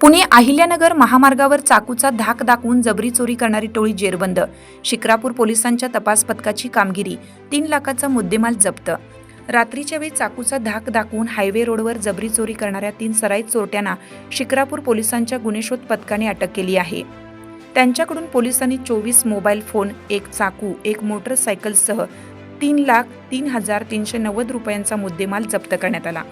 पुणे अहिल्यानगर महामार्गावर चाकूचा धाक दाखवून जबरी चोरी करणारी टोळी जेरबंद. शिक्रापूर पोलिसांच्या तपास पथकाची कामगिरी तीन लाखाचा मुद्देमाल जप्त. रात्रीच्या वेळी चाकूचा धाक दाखवून हायवे रोडवर जबरी चोरी करणाऱ्या तीन सराईत चोरट्यांना शिक्रापूर पोलिसांच्या गुन्हेशोध पथकाने अटक केली आहे. त्यांच्याकडून पोलिसांनी चोवीस मोबाईल फोन एक चाकू एक मोटरसायकलसह तीन लाख तीन हजार तीनशे नव्वद रुपयांचा मुद्देमाल जप्त करण्यात आला.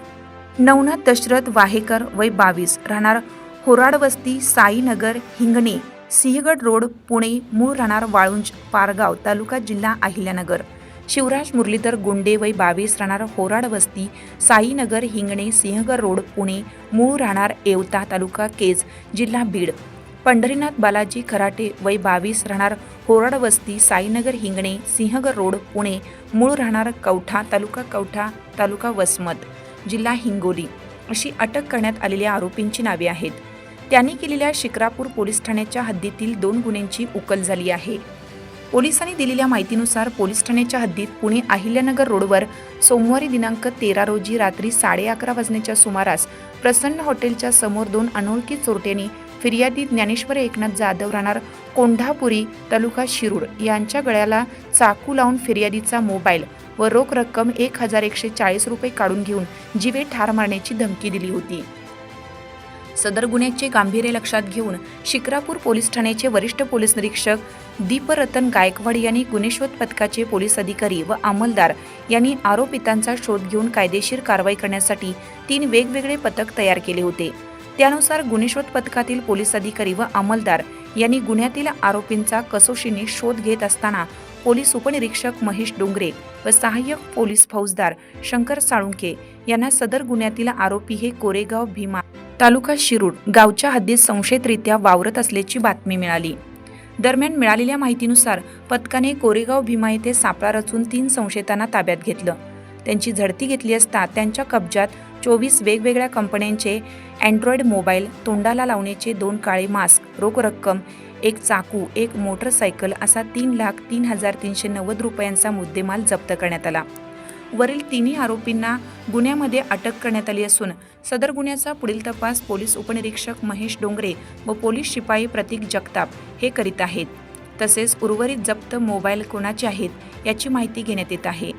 नवनाथ दशरथ वाहेकर वय बावीस राहणार होराड वस्ती साईनगर हिंगणे सिंहगड रोड पुणे मूळ राहणार वाळुंज पारगाव तालुका जिल्हा अहिल्यानगर. शिवराज मुरलीधर गुंडे वय बावीस राहणार होराड वस्ती साईनगर हिंगणे सिंहगड रोड पुणे मूळ राहणार येवता तालुका केज जिल्हा बीड. पंढरीनाथ बालाजी खराटे वय बावीस राहणार होराड वस्ती साईनगर हिंगणे सिंहगड रोड पुणे मूळ राहणार कवठा तालुका कवठा तालुका वसमत जिल्हा हिंगोली. अशी अटक करण्यात आलेल्या आरोपींची नावे आहेत. त्यांनी केलेल्या शिक्रापूर पोलीस ठाण्याच्या हद्दीतील दोन गुन्ह्यांची उकल झाली आहे. पोलिसांनी दिलेल्या माहितीनुसार पोलीस ठाण्याच्या हद्दीत पुणे अहिल्यानगर रोडवर सोमवारी दिनांक तेरा रोजी रात्री साडे अकरा वाजण्याच्या सुमारास प्रसन्न हॉटेलच्या समोर दोन अनोळखी चोरट्यांनी फिर्यादी ज्ञानेश्वर एकनाथ जाधव राहणार कोंढापुरी तालुका शिरूर यांच्या गळ्याला चाकू लावून फिर्यादीचा मोबाईल व रोख रक्कम एक हजार एकशे चाळीस रुपये काढून घेऊन जीवे ठार मारण्याची धमकी दिली होती. सदर गुन्ह्याचे गांभीर्य लक्षात घेऊन शिक्रापूर पोलीस ठाण्याचे वरिष्ठ पोलीस निरीक्षक दीपरतन गायकवाड यांनी गुन्हेशोध पथकाचे पोलीस अधिकारी व अंमलदार यांनी आरोपितांचा शोध घेऊन कायदेशीर कारवाई करण्यासाठी तीन वेगवेगळे पथक तयार केले होते. त्यानुसार गुन्हेशोध पथकातील पोलीस अधिकारी व अंमलदार यांनी गुन्ह्यातील आरोपींचा कसोशीने शोध घेत असताना पोलीस उपनिरीक्षक महेश डोंगरे व सहाय्यक पोलीस फौजदार शंकर साळुंके यांना सदर गुन्ह्यातील आरोपी हे कोरेगाव भीमा तालुका शिरूड गावच्या हद्दीत संशयितरित्या वावरत असल्याची बातमी मिळाली. दरम्यान मिळालेल्या माहितीनुसार पथकाने कोरेगाव भीमा येथे सापळा रचून तीन संशयितांना ताब्यात घेतलं. त्यांची झडती घेतली असता त्यांच्या कब्जात चोवीस वेगवेगळ्या कंपन्यांचे अँड्रॉइड मोबाईल तोंडाला लावण्याचे दोन काळे मास्क रोख रक्कम एक चाकू एक मोटरसायकल असा तीन लाख तीन हजार तीनशे नव्वद रुपयांचा मुद्देमाल जप्त करण्यात आला. वरील तिन्ही आरोपींना गुन्ह्यामध्ये अटक करण्यात आली असून सदर गुन्ह्याचा पुढील तपास पोलीस उपनिरीक्षक महेश डोंगरे व पोलीस शिपाई प्रतीक जगताप हे करीत आहेत. तसेच उर्वरित जप्त मोबाईल कोणाचे आहेत याची माहिती घेण्यात येत आहे.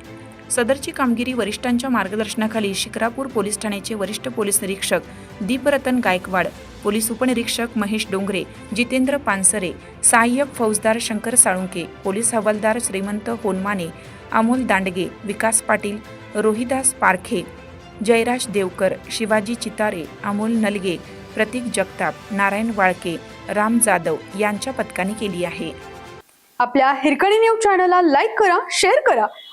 सदरची कामगिरी वरिष्ठांच्या मार्गदर्शनाखाली शिक्रापूर पोलीस ठाण्याचे वरिष्ठ पोलीस निरीक्षक दीपरतन गायकवाड पोलीस उपनिरीक्षक महेश डोंगरे जितेंद्र पानसरे सहाय्यक फौजदार शंकर साळुंके पोलीस हवालदार श्रीमंत होनमाने अमोल दांडगे विकास पाटील रोहिदास पारखे जयराज देवकर शिवाजी चितारे अमोल नलगे प्रतीक जगताप नारायण वाळके राम जाधव यांच्या पथकाने केली आहे. आपल्या हिरकणी न्यूज चॅनलला लाईक करा शेअर करा